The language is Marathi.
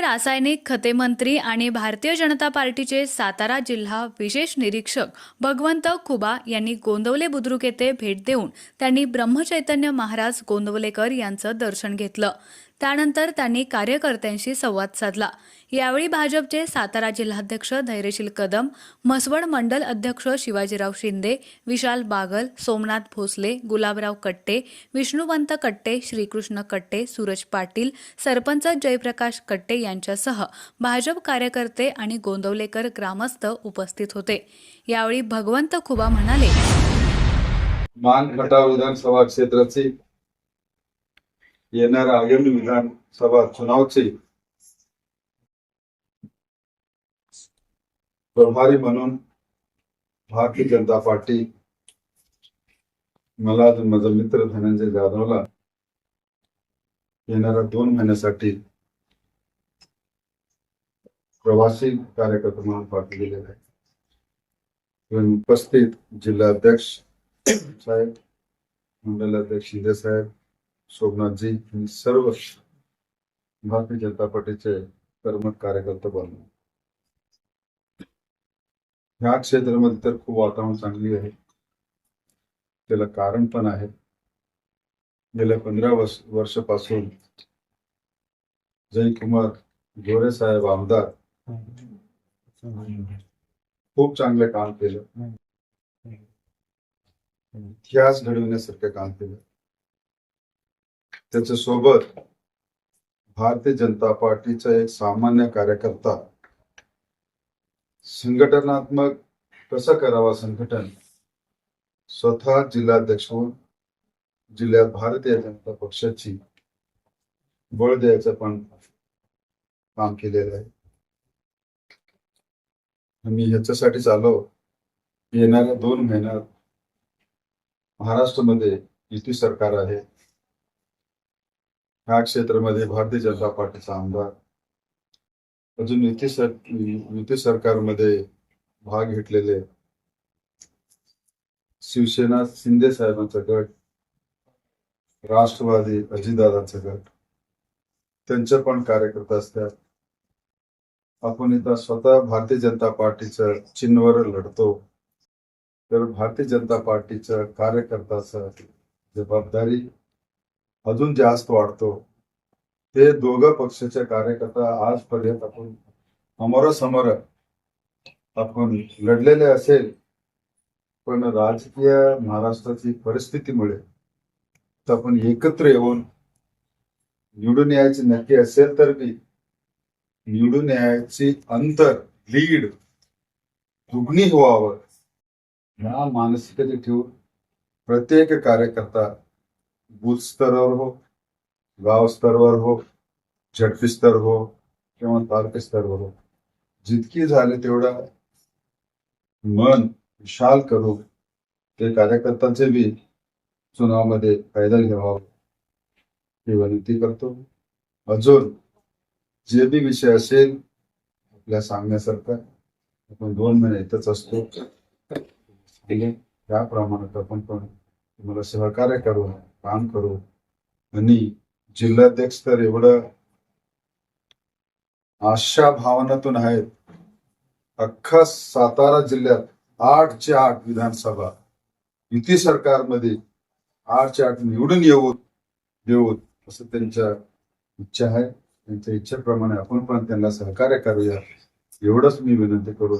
रासायनिक खते मंत्री आणि भारतीय जनता पार्टीचे सातारा जिल्हा विशेष निरीक्षक भगवंत खुबा यांनी गोंदवले बुद्रुक येथे भेट देऊन त्यांनी ब्रह्मचैतन्य महाराज गोंदवलेकर यांचं दर्शन घेतलं. त्यानंतर त्यांनी कार्यकर्त्यांशी संवाद साधला. यावेळी भाजपचे सातारा जिल्हाध्यक्ष धैर्यशील कदम म्हसवड मंडल अध्यक्ष शिवाजीराव शिंदे विशाल बागल सोमनाथ भोसले गुलाबराव कट्टे विष्णुवंत कट्टे श्रीकृष्ण कट्टे सूरज पाटील सरपंच जयप्रकाश कट्टे यांच्यासह भाजप कार्यकर्ते आणि गोंदवलेकर ग्रामस्थ उपस्थित होते. यावेळी भगवंत खुबा म्हणाले मान विधानसभा क्षेत्राचे येणाऱ्या आगामी विधानसभा चुनावचे प्रभारी म्हणून भारतीय जनता पार्टी मला माझा मित्र धनंजय जाधवला येणाऱ्या दोन महिन्यासाठी प्रवासी कार्यकर्ता म्हणून पाठवलेले आहे. उपस्थित जिल्हाध्यक्ष साहेब मंडलाध्यक्ष शिंदे साहेब सोमनाथजी आणि सर्व भारतीय जनता पार्टीचे कर्मठ कार्यकर्ते बनले. ह्या क्षेत्रामध्ये तर खूप वातावरण चांगली आहे. त्याला कारण पण आहे. गेल्या पंधरा वर्ष वर्षापासून जयकुमार गोरे साहेब आमदार खूप चांगले काम केलं. इतिहास घडविण्यासारखं काम केलं. त्याच्या सोबत भारतीय जनता पार्टीचा एक सामान्य कार्यकर्ता संघटनात्मक कसं करावा संघटन? स्वतः जिल्हाध्यक्ष होऊन जिल्ह्यात भारतीय जनता पक्षाची बळ द्यायचं पण काम केलेलं आहे. मी ह्याच्यासाठी आलो येणाऱ्या दोन महिन्यात महाराष्ट्रामध्ये युती सरकार आहे. ह्या क्षेत्रामध्ये भारतीय जनता पार्टीचा आमदार अजून युती सर युती सरकारमध्ये भाग घेतलेले शिवसेना शिंदे साहेबांचा गट राष्ट्रवादी अजितदादांचा गट त्यांचे पण कार्यकर्ते असतात. आपण इथं स्वतः भारतीय जनता पार्टीच्या चिन्हवर लढतो. तर भारतीय जनता पार्टीचं कार्यकर्त्याचं जबाबदारी अजून जास्त वाढतो. ते दोघं पक्षाचे कार्यकर्ता आजपर्यंत आपण समोरासमोर आपण लढलेले असेल पण राजकीय महाराष्ट्राची परिस्थितीमुळे तर आपण एकत्र येऊन निवडून यायचे नक्की असेल तर बी निवडून यायची अंतर लीड दुग्णी व्हावं ह्या मानसिकते ठेवून प्रत्येक कार्यकर्ता बूथ स्तरावर हो गाव स्तरावर हो झटपी स्तर हो किंवा तालुका स्तरावर हो. जितकी झाले तेवढा मन विशाल करू ते कार्यकर्त्यांचे बी चुनावामध्ये फायदा घ्यावा ही विनंती करतो. अजून जे बी विषय असेल आपल्या सांगण्यासारखा आपण दोन महिने इथंच असतो. त्याप्रमाणे आपण पण तुम्हाला सहकार्य करू. काम करू. आणि जिल्हाध्यक्ष तर एवढं आशा भावनातून आहेत. अख्खा सातारा जिल्ह्यात आठचे आठ विधानसभा. युती सरकारमध्ये आठचे आठ निवडून येऊ देऊ असं त्यांच्या इच्छा आहे. त्यांच्या इच्छेप्रमाणे आपण पण त्यांना सहकार्य करूया. एवढंच मी विनंती करू.